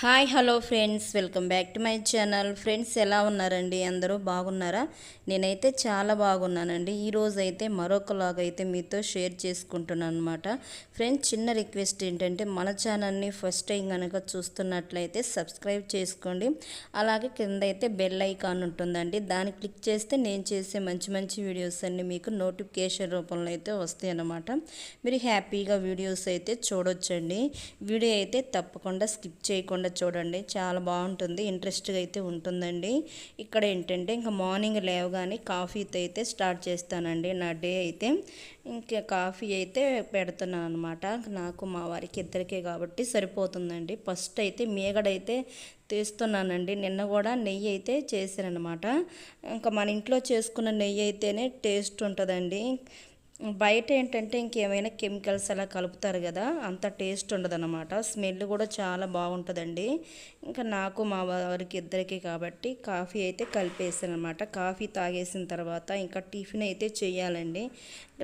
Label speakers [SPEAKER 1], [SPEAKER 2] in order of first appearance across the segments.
[SPEAKER 1] Hi hello friends. Welcome back to my channel. Friends ఎలా ఉన్నారండి? అందరూ బాగున్నారా? నేనైతే చాలా బాగున్నానండి. ఈరోజు అయితే మరొకలాగా అయితే మీతో షేర్ చేసుకుంటున్నాను అనమాట ఫ్రెండ్స్ చిన్న రిక్వెస్ట్ ఏంటంటే మన ఛానల్ని ఫస్ట్ టైం కనుక చూస్తున్నట్లయితే సబ్స్క్రైబ్ చేసుకోండి. అలాగే కింద అయితే బెల్ ఐకాన్ ఉంటుందండి. దాన్ని క్లిక్ చేస్తే నేను చేసే మంచి మంచి వీడియోస్ అన్ని మీకు నోటిఫికేషన్ రూపంలో అయితే వస్తాయి అన్నమాట. మీరు హ్యాపీగా వీడియోస్ అయితే చూడొచ్చండి. వీడియో అయితే తప్పకుండా స్కిప్ చేయకుండా చూడండి. చాలా బాగుంటుంది. ఇంట్రెస్ట్గా అయితే ఉంటుందండి. ఇక్కడ ఏంటంటే ఇంకా మార్నింగ్ లేవగానే కాఫీతో అయితే స్టార్ట్ చేస్తానండి. నా డే అయితే ఇంకా కాఫీ అయితే పెడుతున్నాను అనమాట నాకు మా వారికి ఇద్దరికే కాబట్టి సరిపోతుందండి. ఫస్ట్ అయితే మీగడైతే తీస్తున్నానండి. నిన్న కూడా నెయ్యి అయితే చేశానమాట ఇంకా మన ఇంట్లో చేసుకున్న నెయ్యి అయితేనే టేస్ట్ ఉంటుందండి. బయట ఏంటంటే ఇంకేమైనా కెమికల్స్ అలా కలుపుతారు కదా అంత టేస్ట్ ఉండదన్నమాట. స్మెల్ కూడా చాలా బాగుంటుందండి. ఇంకా నాకు మా వారికి ఇద్దరికి కాబట్టి కాఫీ అయితే కలిపేసాను అనమాట కాఫీ తాగేసిన తర్వాత ఇంకా టిఫిన్ అయితే చేయాలండి.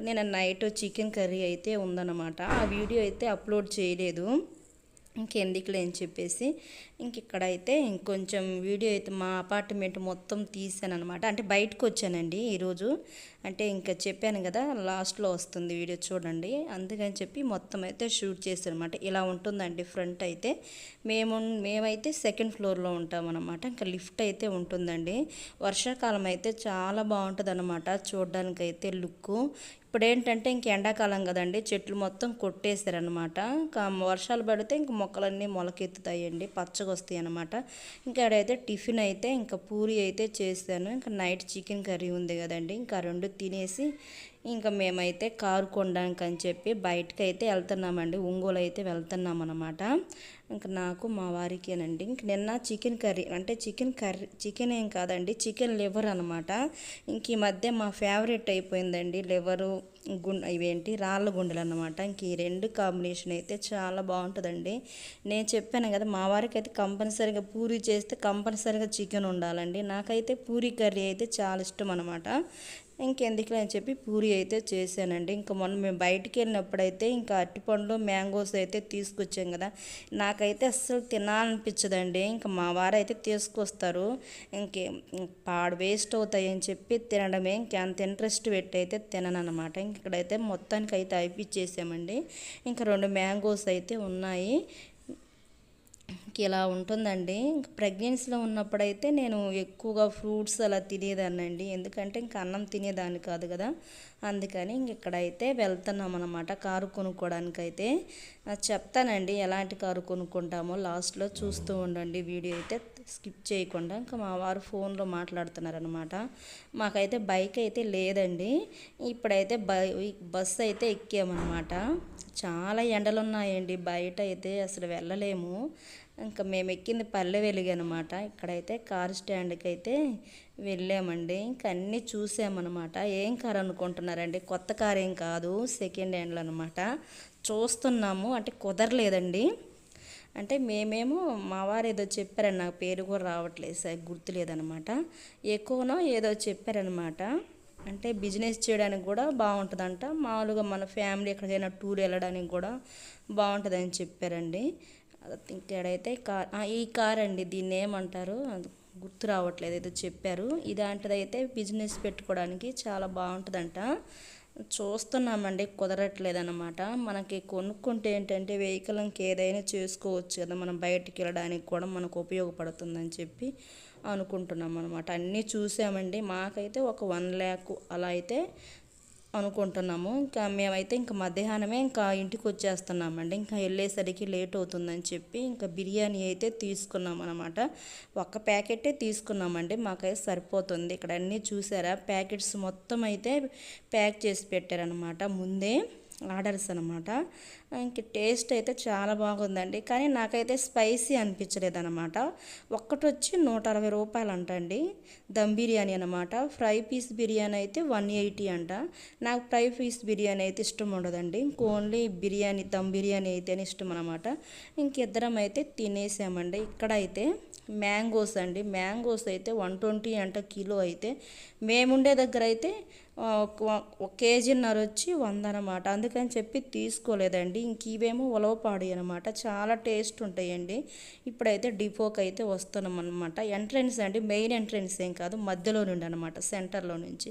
[SPEAKER 1] నేను నైట్ చికెన్ కర్రీ అయితే ఉందన్నమాట. ఆ వీడియో అయితే అప్లోడ్ చేయలేదు. ఇంకెందుకులే అని చెప్పేసి ఇంక ఇక్కడైతే ఇంకొంచెం వీడియో అయితే మా అపార్ట్మెంట్ మొత్తం తీసాను అనమాట అంటే బయటకు వచ్చానండి ఈరోజు. అంటే ఇంకా చెప్పాను కదా లాస్ట్లో వస్తుంది వీడియో చూడండి. అందుకని చెప్పి మొత్తం అయితే షూట్ చేశారనమాట అనమాట ఇలా ఉంటుందండి ఫ్రంట్ అయితే. మేము మేమైతే సెకండ్ ఫ్లోర్లో ఉంటాం అనమాట ఇంకా లిఫ్ట్ అయితే ఉంటుందండి. వర్షాకాలం అయితే చాలా బాగుంటుంది అనమాట చూడడానికైతే లుక్. ఇప్పుడు ఏంటంటే ఇంక ఎండాకాలం కదండి చెట్లు మొత్తం కొట్టేశారనమాట ఇంకా వర్షాలు పడితే ఇంక మొక్కలన్నీ మొలకెత్తుతాయండి పచ్చగా వస్తాయి అనమాట ఇంకా ఆడైతే టిఫిన్ అయితే ఇంకా పూరి అయితే చేశాను. ఇంకా నైట్ చికెన్ కర్రీ ఉంది కదండి ఇంకా రెండు తినేసి ఇంకా మేమైతే కారు కొనడానికి అని చెప్పి బయటకు అయితే వెళ్తున్నామండి. ఒంగోలు అయితే వెళ్తున్నాం అనమాట ఇంకా నాకు మా వారికేనండి. ఇంక నిన్న చికెన్ కర్రీ అంటే చికెన్ కర్రీ చికెన్ ఏం కాదండి చికెన్ లివర్ అనమాట ఇంక ఈ మధ్య మా ఫేవరెట్ అయిపోయిందండి లివరు గుండె ఇవేంటి రాళ్ళ గుండెలు అనమాట ఇంక ఈ రెండు కాంబినేషన్ అయితే చాలా బాగుంటుందండి. నేను చెప్పాను కదా మా వారికి అయితే కంపల్సరీగా పూరి చేస్తే కంపల్సరీగా చికెన్ ఉండాలండి. నాకైతే పూరి కర్రీ అయితే చాలా ఇష్టం అనమాట ఇంకెందుకులే అని చెప్పి పూరి అయితే చేశానండి. ఇంకా మొన్న మేము బయటికి వెళ్ళినప్పుడైతే ఇంకా అరటిపండ్లు మ్యాంగోస్ అయితే తీసుకొచ్చాం కదా. నాకైతే అస్సలు తినాలనిపించదండి. ఇంకా మా వారు అయితే తీసుకొస్తారు. ఇంకే పాడు వేస్ట్ అవుతాయి అని చెప్పి తినడమే. ఇంకా అంత ఇంట్రెస్ట్ పెట్టి అయితే తిననమాట ఇంక ఇక్కడైతే మొత్తానికి అయితే అయిపించేసామండి ఇంకా రెండు మ్యాంగోస్ అయితే ఉన్నాయి. ఇలా ఉంటుందండి. ఇంక ప్రెగ్నెన్సీలో ఉన్నప్పుడైతే నేను ఎక్కువగా ఫ్రూట్స్ అలా తినేదాన్నండి. ఎందుకంటే ఇంక అన్నం తినేదాన్ని కాదు కదా. అందుకని ఇంక ఇక్కడైతే వెళ్తున్నాం అనమాట కారు కొనుక్కోవడానికి అయితే చెప్తానండి ఎలాంటి కారు కొనుక్కుంటామో లాస్ట్లో చూస్తూ ఉండండి. వీడియో అయితే స్కిప్ చేయకుండా ఇంకా మా వారు ఫోన్లో మాట్లాడుతున్నారనమాట మాకైతే బైక్ అయితే లేదండి. ఇప్పుడైతే బై బస్సు అయితే ఎక్కామన్నమాట. చాలా ఎండలు ఉన్నాయండి బయట అయితే అసలు వెళ్ళలేము. ఇంకా మేము ఎక్కింది పల్లె వెలుగు అనమాట ఇక్కడైతే కార్ స్టాండ్కి అయితే వెళ్ళామండి. ఇంకా అన్నీ చూసామన్నమాట. ఏం కార్ అనుకుంటున్నారండి? కొత్త కార్ ఏం కాదు. సెకండ్ హ్యాండ్లు అనమాట చూస్తున్నాము. అంటే కుదరలేదండి. అంటే మేమేమో మా వారు ఏదో చెప్పారని నాకు పేరు కూడా రావట్లేదు సార్ గుర్తులేదనమాట ఎక్కువనో ఏదో చెప్పారనమాట అంటే బిజినెస్ చేయడానికి కూడా బాగుంటుందంట. మామూలుగా మన ఫ్యామిలీ ఎక్కడికైనా టూర్ వెళ్ళడానికి కూడా బాగుంటుందని చెప్పారండి. ఇంకేడైతే కార్ ఈ కార్ అండి దీన్ని ఏమంటారు? గుర్తు రావట్లేదు ఏదో చెప్పారు. ఇలాంటిదైతే బిజినెస్ పెట్టుకోవడానికి చాలా బాగుంటుందంట. చూస్తున్నామండి కుదరట్లేదన్నమాట. మనకి కొనుక్కుంటే ఏంటంటే వెహికల్కి ఏదైనా చేసుకోవచ్చు కదా మనం బయటికి వెళ్ళడానికి కూడా మనకు ఉపయోగపడుతుందని చెప్పి అనుకుంటున్నాం అనమాట అన్నీ చూసామండి. మాకైతే ఒక వన్ ల్యాక్ అలా అయితే అనుకుంటున్నాము. ఇంకా మేమైతే ఇంకా మధ్యాహ్నమే ఇంకా ఇంటికి వచ్చేస్తున్నామండి ఇంకా వెళ్ళేసరికి లేట్ అవుతుందని చెప్పి ఇంకా బిర్యానీ అయితే తీసుకున్నాం అనమాట ఒక్క ప్యాకెటే తీసుకున్నామండి. మాకైతే సరిపోతుంది. ఇక్కడ అన్నీ చూసారా? ప్యాకెట్స్ మొత్తం అయితే ప్యాక్ చేసి పెట్టారనమాట ముందే ఆర్డర్స్ అనమాట ఇంక టేస్ట్ అయితే చాలా బాగుందండి. కానీ నాకైతే స్పైసీ అనిపించలేదు అనమాట ఒక్కటి వచ్చి నూట అరవై రూపాయలు అంటండి దమ్ బిర్యానీ అనమాట ఫ్రై పీస్ బిర్యానీ అయితే వన్ ఎయిటీ అంట. నాకు ఫ్రై పీస్ బిర్యానీ అయితే ఇష్టం ఉండదండి. ఓన్లీ బిర్యానీ దమ్ బిర్యానీ అయితేనే ఇష్టం అనమాట ఇంకిద్దరం అయితే తినేసామండి. ఇక్కడ అయితే మ్యాంగోస్ అండి. మ్యాంగోస్ అయితే వన్ ట్వంటీ అంట కిలో అయితే. మేముండే దగ్గర అయితే ఒక ఒక కేజీన్నర వచ్చి వంద అనమాట అందుకని చెప్పి తీసుకోలేదండి. ఇంక ఇవేమో ఉలవపాడు అనమాట చాలా టేస్ట్ ఉంటాయండి. ఇప్పుడైతే డిపోకి అయితే వస్తున్నాం అనమాట ఎంట్రన్స్ అండి మెయిన్ ఎంట్రన్స్ ఏం కాదు మధ్యలో నుండి అనమాట సెంటర్లో నుంచి.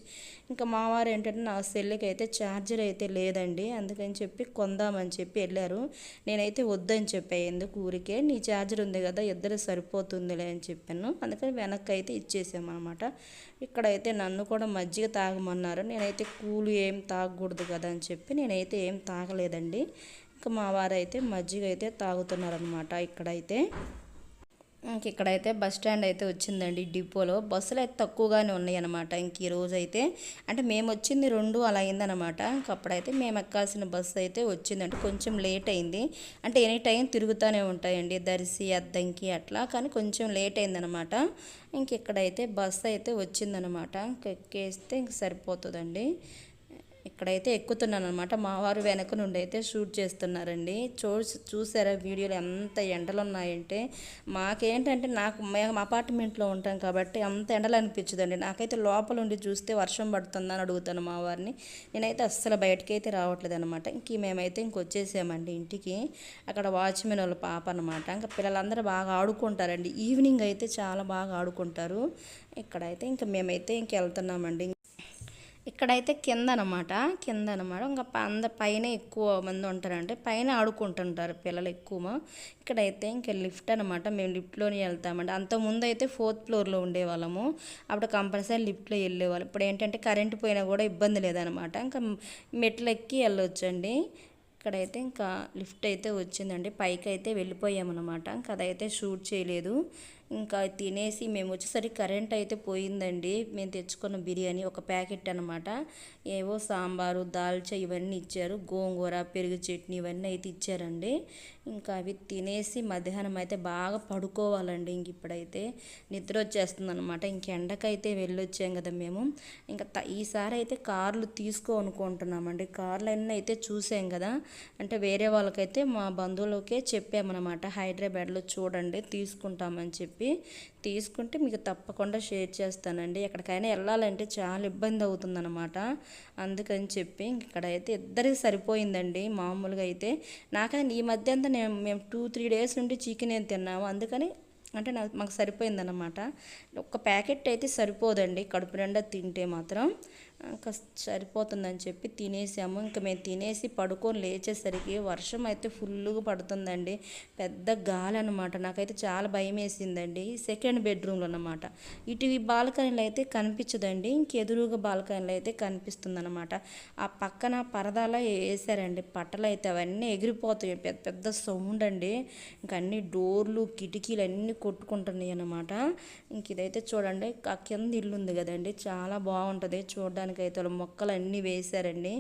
[SPEAKER 1] ఇంకా మావారు ఏంటంటే నా సెల్లుకి అయితే ఛార్జర్ అయితే లేదండి. అందుకని చెప్పి కొందామని చెప్పి వెళ్ళారు. నేనైతే వద్దని చెప్పాను ఎందుకు ఊరికే? నీ ఛార్జర్ ఉంది కదా ఇద్దరు సరిపోతుందిలే అని చెప్పాను. అందుకని వెనక్కి అయితే ఇచ్చేసామన్నమాట ఇక్కడైతే నన్ను కూడా మజ్జిగ తాగమన్నారు. నేనైతే కూలు ఏం తాగకూడదు కదా అని చెప్పి నేనైతే ఏం తాగలేదండి. ఇంకా మా వారైతే మజ్జిగ అయితే తాగుతున్నారనమాట ఇక్కడైతే. ఇంక ఇక్కడైతే బస్ స్టాండ్ అయితే వచ్చిందండి డిపోలో. బస్సులు అయితే తక్కువగానే ఉన్నాయి అనమాట ఇంక ఈ రోజు అయితే అంటే మేము వచ్చింది రెండు అలా అయిందనమాట ఇంక అప్పుడైతే మేము ఎక్కాల్సిన బస్సు అయితే వచ్చిందంటే కొంచెం లేట్ అయింది. అంటే ఎనీ టైం తిరుగుతూనే ఉంటాయండి. దర్శి అద్దంకి అట్లా. కానీ కొంచెం లేట్ అయిందనమాట ఇంక ఇక్కడైతే బస్సు అయితే వచ్చిందనమాట ఇంక ఎక్కేస్తే ఇంక సరిపోతుందండి. అక్కడైతే ఎక్కుతున్నాను అనమాట మా వారు వెనక నుండి అయితే షూట్ చేస్తున్నారండి. చూ చూసారా వీడియోలు ఎంత ఎండలు ఉన్నాయంటే మాకేంటంటే నాకు మేము అపార్ట్మెంట్లో ఉంటాం కాబట్టి అంత ఎండలు అనిపించదండి నాకైతే లోపల ఉండి చూస్తే వర్షం పడుతుందని అడుగుతాను మా వారిని. నేనైతే అస్సలు బయటకి అయితే రావట్లేదు అనమాట ఇంక మేమైతే ఇంకొచ్చేసామండి ఇంటికి. అక్కడ వాచ్మెన్ వాళ్ళ పాప అనమాట ఇంకా పిల్లలందరూ బాగా ఆడుకుంటారండి. ఈవినింగ్ అయితే చాలా బాగా ఆడుకుంటారు. ఇక్కడైతే ఇంకా మేమైతే ఇంక వెళ్తున్నామండి. ఇక్కడైతే కింద అనమాట కింద అనమాట ఇంకా ప- అంద పైన ఎక్కువ మంది ఉంటారంటే పైన ఆడుకుంటుంటారు పిల్లలు ఎక్కువ. ఇక్కడైతే ఇంకా లిఫ్ట్ అనమాట మేము లిఫ్ట్లోనే వెళ్తామండి. అంతకుముందు అయితే ఫోర్త్ ఫ్లోర్లో ఉండేవాళ్ళము. అప్పుడు కంపల్సరీ లిఫ్ట్లో వెళ్ళేవాళ్ళం. ఇప్పుడు ఏంటంటే కరెంట్ పోయినా కూడా ఇబ్బంది లేదనమాట. ఇంకా మెట్లు ఎక్కి వెళ్ళొచ్చండి. ఇక్కడైతే ఇంకా లిఫ్ట్ అయితే వచ్చిందండి. పైకి అయితే వెళ్ళిపోయామన్నమాట ఇంకా అదైతే షూట్ చేయలేదు. ఇంకా తినేసి మేము వచ్చేసరికి కరెంట్ అయితే పోయిందండి. మేము తెచ్చుకున్న బిర్యానీ ఒక ప్యాకెట్ అనమాట ఏవో సాంబారు దాల్చా ఇవన్నీ ఇచ్చారు. గోంగూర పెరుగు చట్నీ ఇవన్నీ అయితే ఇచ్చారండి. ఇంకా అవి తినేసి మధ్యాహ్నం అయితే బాగా పడుకోవాలండి ఇంక ఇప్పుడైతే. నిద్ర వచ్చేస్తుంది అనమాట ఇంక ఎండకైతే వెళ్ళొచ్చాం కదా మేము. ఇంకా ఈసారి అయితే కార్లు తీసుకో అనుకుంటున్నామండి. కార్లు అన్నీ అయితే చూసాం కదా. అంటే వేరే వాళ్ళకైతే మా బంధువులకే చెప్పామన్నమాట. హైదరాబాద్లో చూడండి తీసుకుంటామని చెప్పి. చెప్పి తీసుకుంటే మీకు తప్పకుండా షేర్ చేస్తానండి. ఎక్కడికైనా వెళ్ళాలంటే చాలా ఇబ్బంది అవుతుందన్నమాట. అందుకని చెప్పి ఇక్కడైతే ఇద్దరికి సరిపోయిందండి. మామూలుగా అయితే నాకైనా ఈ మధ్య అంతా నేను మేము టూ త్రీ డేస్ నుండి చికెన్ ఏం తిన్నాము. అందుకని అంటే నాకు మాకు సరిపోయిందన్నమాట. ఒక ప్యాకెట్ అయితే సరిపోదండి. కడుపు నిండా తింటే మాత్రం. ఇంకా సరిపోతుందని చెప్పి తినేసాము. ఇంకా మేము తినేసి పడుకొని లేచేసరికి వర్షం అయితే ఫుల్గా పడుతుందండి. పెద్ద గాలి అనమాట నాకైతే చాలా భయం వేసిందండి. సెకండ్ బెడ్రూమ్లో అనమాట ఇటు ఈ బాల్కనీలో అయితే కనిపించదండి. ఇంకెదురుగా బాల్కనీలో అయితే కనిపిస్తుంది అనమాట ఆ పక్కన పరదాల వేసారండి. పట్టలు అయితే అవన్నీ ఎగిరిపోతాయి. పెద్ద పెద్ద సౌండ్ అండి. ఇంకా అన్ని డోర్లు కిటికీలు అన్నీ కొట్టుకుంటున్నాయి అనమాట ఇంక ఇదైతే చూడండి. ఆ కింద ఇల్లు ఉంది కదండి. చాలా బాగుంటుంది. చూడడానికి అయితే వాళ్ళ మొక్కలు అన్నీ వేశారండి.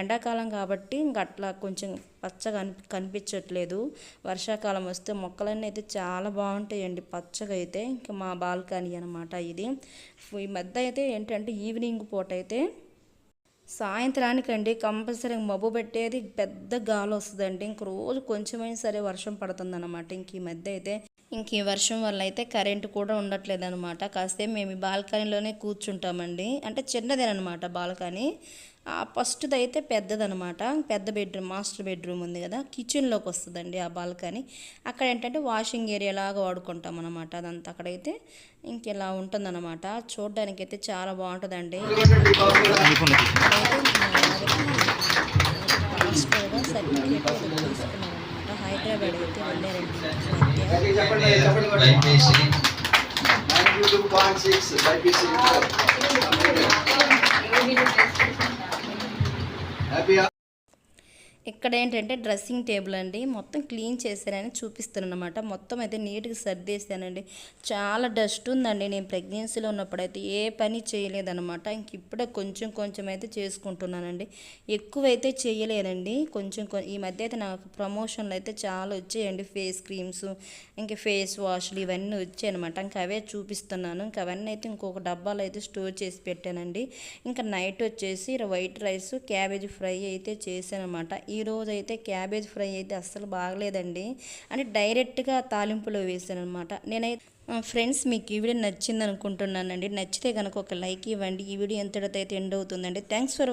[SPEAKER 1] ఎండాకాలం కాబట్టి ఇంక అట్లా కొంచెం పచ్చగా కని కనిపించట్లేదు. వర్షాకాలం వస్తే మొక్కలన్నీ అయితే చాలా బాగుంటాయండి పచ్చగా అయితే ఇంకా మా బాల్కనీ అనమాట ఇది. ఈ మధ్య అయితే ఏంటంటే ఈవినింగ్ పూట అయితే సాయంత్రానికండి కంపల్సరీ మబ్బు పెట్టేది పెద్ద గాలి వస్తుందండి. ఇంక రోజు కొంచెమైనా సరే వర్షం పడుతుందన్నమాట. ఇంక ఈ మధ్య అయితే ఇంక ఈ వర్షం వల్ల అయితే కరెంటు కూడా ఉండట్లేదు అనమాట కాసేపు మేము ఈ బాల్కనీలోనే కూర్చుంటామండి. అంటే చిన్నదేనమాట బాల్కనీ. ఫస్ట్ది అయితే పెద్దదనమాట. పెద్ద బెడ్రూమ్ మాస్టర్ బెడ్రూమ్ ఉంది కదా కిచెన్లోకి వస్తుందండి ఆ బాల్కనీ. అక్కడ ఏంటంటే వాషింగ్ ఏరియా లాగా వాడుకుంటాం అనమాట అదంతా. అక్కడైతే ఇంకెలా ఉంటుందన్నమాట చూడడానికి అయితే చాలా బాగుంటుందండి. సర్టిఫికేట్ తీసుకున్నారనమాట హైదరాబాద్ అయితే వెళ్ళారండి మధ్య
[SPEAKER 2] Happy
[SPEAKER 1] ఇక్కడ ఏంటంటే డ్రెస్సింగ్ టేబుల్ అండి. మొత్తం క్లీన్ చేశానని చూపిస్తున్నాను అనమాట మొత్తం అయితే నీట్గా సర్దేశానండి. చాలా డస్ట్ ఉందండి. నేను ప్రెగ్నెన్సీలో ఉన్నప్పుడైతే ఏ పని చేయలేదన్నమాట. ఇంక ఇప్పుడే కొంచెం కొంచెం అయితే చేసుకుంటున్నానండి. ఎక్కువైతే చేయలేనండి కొంచెం ఈ మధ్య అయితే నాకు ప్రమోషన్లు అయితే చాలా వచ్చాయండి. ఫేస్ క్రీమ్స్ ఇంక ఫేస్ వాష్లు ఇవన్నీ వచ్చాయన్నమాట. ఇంకా అవే చూపిస్తున్నాను. ఇంకా అవన్నీ అయితే ఇంకొక డబ్బాలు అయితే స్టోర్ చేసి పెట్టానండి. ఇంకా నైట్ వచ్చేసి వైట్ రైస్ క్యాబేజ్ ఫ్రై అయితే చేశానమాట ఈ రోజు అయితే క్యాబేజ్ ఫ్రై అయితే అస్సలు బాగలేదండి. అంటే డైరెక్ట్గా తాలింపులో వేసాను అనమాట నేనైతే ఫ్రెండ్స్ మీకు ఈ వీడియో నచ్చింది అనుకుంటున్నానండి నచ్చితే కనుక ఒక లైక్ ఇవ్వండి. ఈ వీడియో ఎంతటితో అయితే ఎండ్ అవుతుందండి. Thanks for